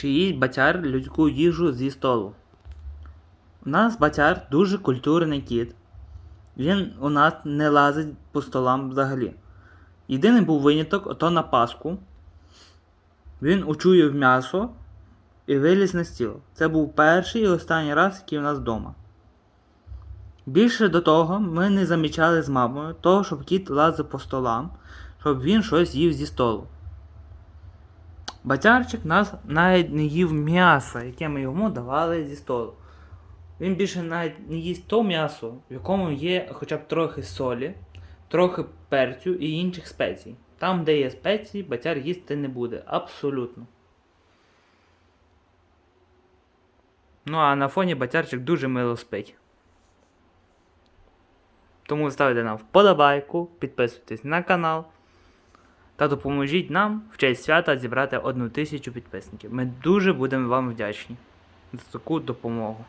Чи їсть батяр людську їжу зі столу? У нас батяр дуже культурний кіт. Він у нас не лазить по столам взагалі. Єдиний був виняток, ото на Пасху. Він учуяв м'ясо і виліз на стіл. Це був перший і останній раз, який у нас вдома. Більше до того ми не замічали з мамою того, щоб кіт лазив по столам, щоб він щось їв зі столу. Батярчик нас навіть не їв м'яса, яке ми йому давали зі столу. Він більше навіть не їсть то м'ясо, в якому є хоча б трохи солі, трохи перцю і інших спецій. Там, де є спеції, батяр їсти не буде. Абсолютно. Ну а на фоні батярчик дуже мило спить. Тому ставте нам вподобайку, підписуйтесь на канал та допоможіть нам в честь свята зібрати одну тисячу підписників. Ми дуже будемо вам вдячні за таку допомогу.